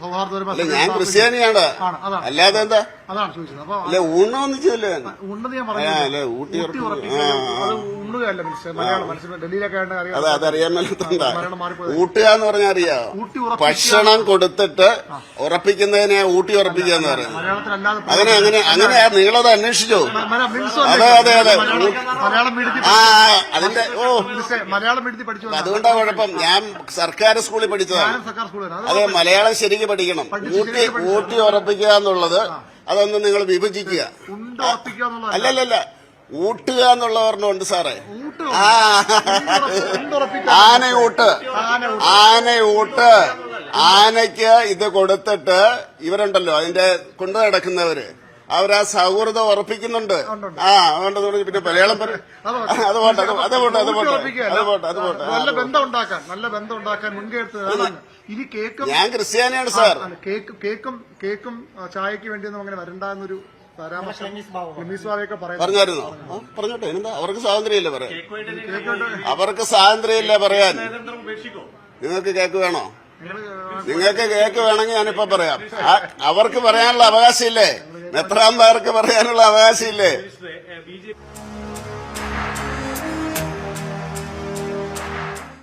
സൗഹാർദ്ദപരമായ അല്ല ഞാൻ ക്രിസ്ത്യാനിയാണ്. അല്ലാതെ എന്താ? അതാണ് ചോദിച്ചത്. അപ്പൊ അല്ല ഊണൊന്നും വെച്ചല്ലേ ഞാൻ ഉണ്ടെന്ന് ഞാൻ ആ, പറഞ്ഞു ഊട്ടി ഉറപ്പിക്കുക. ആ, ആ. മനസ്സിലായി മലയാളം മനസ്സിലായി ഡൽഹിയിലൊക്കെ ആയിട്ട് അറിയാം. അത് അതറിയാൻ മലയാളം മാറിപ്പോയത്. ഊട്ടുക എന്ന് പറഞ്ഞാൽ അറിയാം ഊട്ടി ഉറപ്പിക്കുക. ഭക്ഷണം കൊടുത്തിട്ട് ഉറപ്പിക്കുന്നതിനെ ഊട്ടി ഉറപ്പിക്കുക എന്ന് പറയുന്നത്. മലയാളത്തിലല്ലാതെ അങ്ങനെ അങ്ങനെ അങ്ങനെ നിങ്ങളത് അന്വേഷിച്ചോ? മലയാളം മീൻസ് അതെ, അതെ, അതെ. മലയാളം- മലയാളം മീഡിയത്തിൽ ആ അതിന്റെ ഓ. മലയാളം മീഡിയത്തിൽ പഠിച്ചു? വന്നതാണ്. അതുകൊണ്ടാ കുഴപ്പം. ഞാൻ സർക്കാർ സ്കൂളിൽ പഠിച്ചതാണ്. ഞാനും സർക്കാർ സ്കൂളിലാണ് അത് മലയാളം ശരിക്ക് പഠിക്കണം. ഊട്ടി ഊട്ടി ഉറപ്പിക്കുക എന്നുള്ളത് അതൊന്ന് നിങ്ങൾ വിഭജിക്കുക. അല്ലല്ലല്ല. ഊട്ടുക എന്നുള്ള ഓർമ്മയുണ്ട് സാറേ. ഊട്ട്? ആ. ആനയൂട്ട്. ആനയൂട്ട്. ആനയ്ക്ക് ഇത് കൊടുത്തിട്ട് ഇവരുണ്ടല്ലോ അതിന്റെ കൊണ്ടു നടക്കുന്നവര്. അവരാ സൗഹൃദം ഉറപ്പിക്കുന്നുണ്ട്. ആ അതുകൊണ്ട് പിന്നെ മലയാളം പറ അത് പോട്ടെ അത് പോട്ടെ അത് പോട്ടെ അത് പോട്ടെ അത് പോട്ടെ നല്ല ബന്ധം ഉണ്ടാക്കാൻ നല്ല ബന്ധം ഉണ്ടാക്കാൻ മുൻകൈ എടുത്ത് ഇനി കേക്കും ഞാൻ ക്രിസ്ത്യാനിയാണ് സാർ. കേക്കും കേക്ക് കേക്കും ചായക്ക് ചായക്ക് വേണ്ടിയൊന്നും അങ്ങനെ വരണ്ട പറഞ്ഞായിരുന്നോ ആ, പറഞ്ഞോട്ടെ എന്താ അവർക്ക് സ്വാതന്ത്ര്യമില്ല പറയാൻ അവർക്ക് സ്വാതന്ത്ര്യമില്ല പറയാൻ നിങ്ങൾക്ക് കേക്ക് വേണോ നിങ്ങൾക്ക് കേക്ക് വേണമെങ്കിൽ ഞാനിപ്പോ പറയാം അവർക്ക് പറയാനുള്ള അവകാശമില്ലേ മെത്രാന്മാർക്ക് പറയാനുള്ള അവകാശമില്ലേ ബി